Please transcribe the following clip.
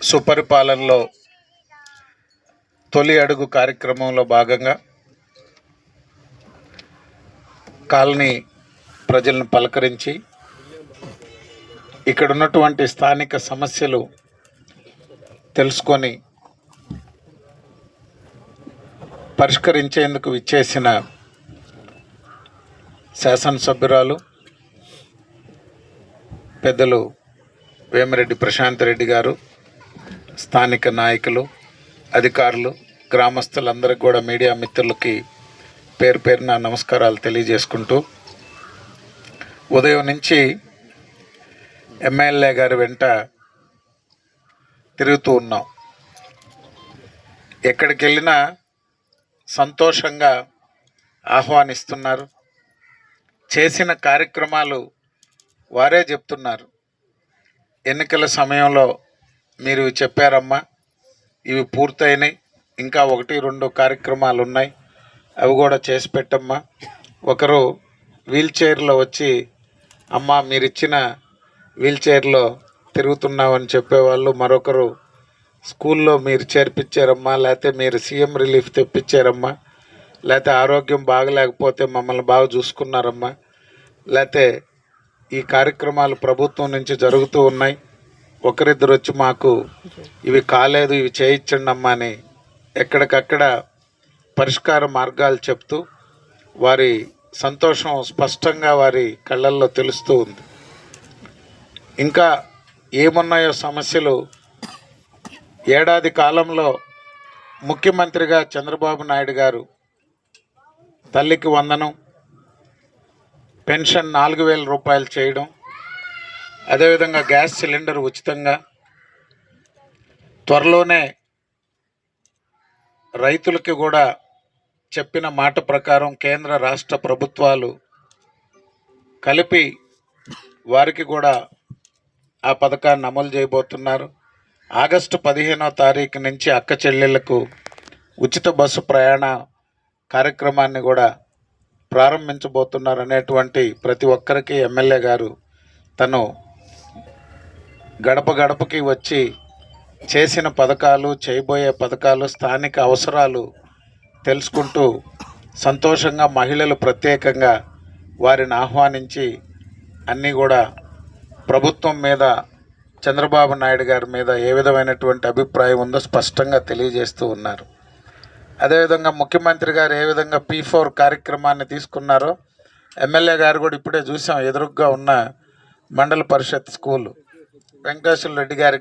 సుపరిపాలనలో తొలి అడుగు కార్యక్రమంలో భాగంగా కాలనీ ప్రజలను పలకరించి ఇక్కడ ఉన్నటువంటి స్థానిక సమస్యలు తెలుసుకొని పరిష్కరించేందుకు విచ్చేసిన శాసనసభ్యురాలు పెద్దలు వేమిరెడ్డి ప్రశాంత్ రెడ్డి గారు స్థానిక నాయకులు అధికారులు గ్రామస్తులందరికీ కూడా మీడియా మిత్రులకి పేరు పేరున నమస్కారాలు తెలియజేసుకుంటూ ఉదయం నుంచి ఎమ్మెల్యే గారి వెంట తిరుగుతూ ఉన్నాం. ఎక్కడికి వెళ్ళినా సంతోషంగా ఆహ్వానిస్తున్నారు. చేసిన కార్యక్రమాలు వారే చెప్తున్నారు. ఎన్నికల సమయంలో మీరు చెప్పారమ్మా ఇవి పూర్తయినాయి. ఇంకా ఒకటి రెండు కార్యక్రమాలు ఉన్నాయి అవి కూడా చేసి పెట్టమ్మా. ఒకరు వీల్ చైర్లో వచ్చి అమ్మ మీరు ఇచ్చిన వీల్ చైర్లో తిరుగుతున్నామని చెప్పేవాళ్ళు. మరొకరు స్కూల్లో మీరు చేర్పించారమ్మా లేకపోతే మీరు సీఎం రిలీఫ్ తెప్పించారమ్మా లేకపోతే ఆరోగ్యం బాగలేకపోతే మమ్మల్ని బాగా చూసుకున్నారమ్మా లేకపోతే ఈ కార్యక్రమాలు ప్రభుత్వం నుంచి జరుగుతూ ఉన్నాయి. ఒకరిద్దరు వచ్చి మాకు ఇవి కాలేదు ఇవి చేయించండి అమ్మా అని ఎక్కడికక్కడ పరిష్కార మార్గాలు చెప్తూ వారి సంతోషం స్పష్టంగా వారి కళ్ళల్లో తెలుస్తూ ఉంది. ఇంకా ఏమున్నాయో సమస్యలు ఏడాది కాలంలో ముఖ్యమంత్రిగా చంద్రబాబు నాయుడు గారు తల్లికి వందనం పెన్షన్ నాలుగు వేల రూపాయలు చేయడం అదేవిధంగా గ్యాస్ సిలిండర్ ఉచితంగా. త్వరలోనే రైతులకి కూడా చెప్పిన మాట ప్రకారం కేంద్ర రాష్ట్ర ప్రభుత్వాలు కలిపి వారికి కూడా ఆ పథకాన్ని అమలు చేయబోతున్నారు. ఆగస్టు పదిహేనో తారీఖు నుంచి అక్క చెల్లెళ్ళకు ఉచిత బస్సు ప్రయాణ కార్యక్రమాన్ని కూడా ప్రారంభించబోతున్నారు అనేటువంటి ప్రతి ఒక్కరికి ఎమ్మెల్యే గారు తను గడప గడపకి వచ్చి చేసిన పథకాలు చేయబోయే పథకాలు స్థానిక అవసరాలు తెలుసుకుంటూ సంతోషంగా మహిళలు ప్రత్యేకంగా వారిని ఆహ్వానించి అన్నీ కూడా ప్రభుత్వం మీద చంద్రబాబు నాయుడు గారి మీద ఏ విధమైనటువంటి అభిప్రాయం ఉందో స్పష్టంగా తెలియజేస్తూ ఉన్నారు. అదేవిధంగా ముఖ్యమంత్రి గారు ఏ విధంగా పీ ఫోర్ కార్యక్రమాన్ని తీసుకున్నారో ఎమ్మెల్యే గారు కూడా ఇప్పుడే చూసాం ఎదురుగ్గా ఉన్న మండల పరిషత్ స్కూలు. వెంకటేశ్వర రెడ్డి గారి